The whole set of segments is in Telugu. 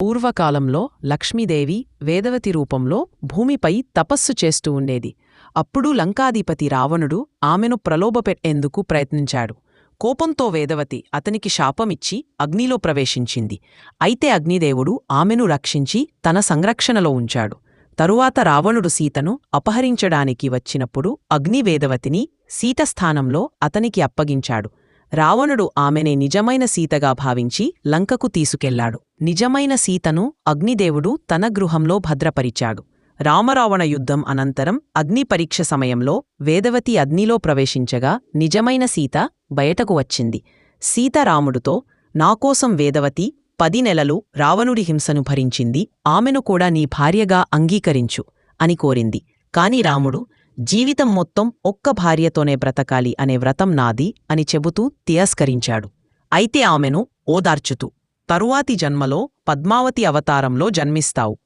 పూర్వకాలంలో లక్ష్మీదేవి వేదవతి రూపంలో భూమిపై తపస్సు చేస్తూ ఉండేది. అప్పుడు లంకాధిపతి రావణుడు ఆమెను ప్రలోభపెట్టేందుకు ప్రయత్నించాడు. కోపంతో వేదవతి అతనికి శాపమిచ్చి అగ్నిలో ప్రవేశించింది. అయితే అగ్నిదేవుడు ఆమెను రక్షించి తన సంరక్షణలో ఉంచాడు. తరువాత రావణుడు సీతను అపహరించడానికి వచ్చినప్పుడు అగ్ని వేదవతిని సీత స్థానంలో అతనికి అప్పగించాడు. రావణుడు ఆమెనే నిజమైన సీతగా భావించి లంకకు తీసుకెళ్ళాడు. నిజమైన సీతను అగ్నిదేవుడు తన గృహంలో భద్రపరిచాడు. రామరావణ యుద్ధం అనంతరం అగ్ని పరీక్ష సమయంలో వేదవతి అగ్నిలో ప్రవేశించగా నిజమైన సీత బయటకు వచ్చింది. సీత రాముడుతో నాకోసం వేదవతి పది నెలలు రావణుడి హింసను భరించింది. ఆమెను కూడా నీ భార్యగా అంగీకరించు అని కోరింది. కాని రాముడు జీవితం మొత్తం ఒక్క భార్యతోనే బ్రతకాలి అనే వ్రతం నాది అని చెబుతూ తిరస్కరించాడు. అయితే ఆమెను ఓదార్చుతూ తరువాతి జన్మలో పద్మావతి అవతారంలో జన్మిస్తావు.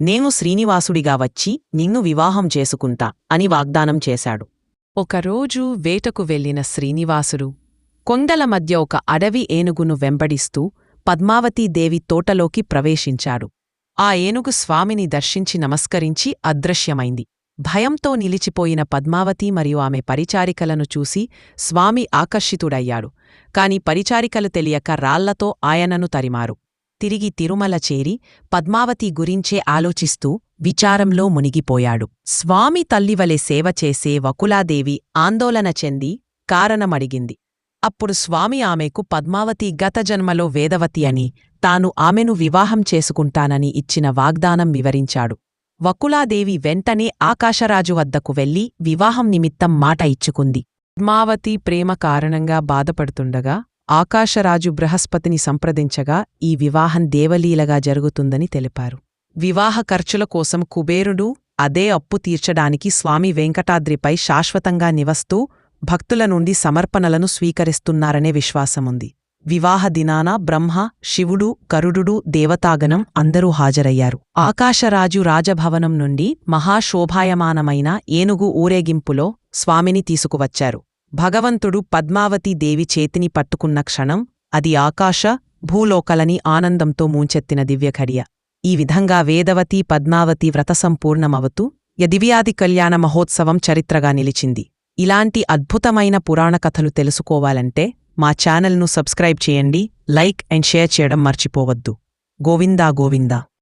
నేను శ్రీనివాసుడిగా వచ్చి నిన్ను వివాహం చేసుకుంటా అని వాగ్దానం చేశాడు. ఒకరోజు వేటకు వెళ్ళిన శ్రీనివాసుడు కొండల మధ్య ఒక అడవి ఏనుగును వెంబడిస్తూ పద్మావతీదేవి తోటలోకి ప్రవేశించాడు. ఆ ఏనుగు స్వామిని దర్శించి నమస్కరించి అదృశ్యమైంది. భయంతో నిలిచిపోయిన పద్మావతి మరియు ఆమె పరిచారికలను చూసి స్వామి ఆకర్షితుడయ్యాడు. కాని పరిచారికలు తెలియక రాళ్ళతో ఆయనను తరిమారు. తిరిగి తిరుమల చేరి పద్మావతి గురించే ఆలోచిస్తూ విచారంలో మునిగిపోయాడు. స్వామి తల్లివలె సేవ చేసే వకులాదేవి ఆందోళన చెంది కారణమడిగింది. అప్పుడు స్వామి ఆమెకు పద్మావతి గత జన్మలో వేదవతి అని తాను ఆమెను వివాహం చేసుకుంటానని ఇచ్చిన వాగ్దానం వివరించాడు. వకులాదేవి వెంటనే ఆకాశరాజు వద్దకు వెళ్ళి వివాహం నిమిత్తం మాట ఇచ్చుకుంది. పద్మావతి ప్రేమ కారణంగా బాధపడుతుండగా ఆకాశరాజు బృహస్పతిని సంప్రదించగా ఈ వివాహం దేవలీలగా జరుగుతుందని తెలిపారు. వివాహ ఖర్చుల కోసం కుబేరుడు అదే అప్పు తీర్చడానికి స్వామి వెంకటాద్రిపై శాశ్వతంగా నివస్తూ భక్తుల నుండి సమర్పణలను స్వీకరిస్తున్నారనే విశ్వాసముంది. వివాహ దినాన బ్రహ్మ శివుడు కరుడు దేవతాగణం అందరూ హాజరయ్యారు. ఆకాశరాజు రాజభవనం నుండి మహాశోభాయమానమైన ఏనుగు ఊరేగింపులో స్వామిని తీసుకువచ్చారు. భగవంతుడు పద్మావతీ దేవి చేతిని పట్టుకున్న క్షణం అది ఆకాశ భూలోకలని ఆనందంతో మూంచెత్తిన దివ్యఘడియ. ఈ విధంగా వేదవతి పద్మావతి వ్రతసంపూర్ణమవుతూ యదివ్యాది కళ్యాణ మహోత్సవం చరిత్రగా నిలిచింది. ఇలాంటి అద్భుతమైన పురాణ కథలు తెలుసుకోవాలంటే మా ఛానల్ను సబ్స్క్రైబ్ చేయండి లైక్ అండ్ షేర్ చేయడం మర్చిపోవద్దు. గోవిందా గోవిందా.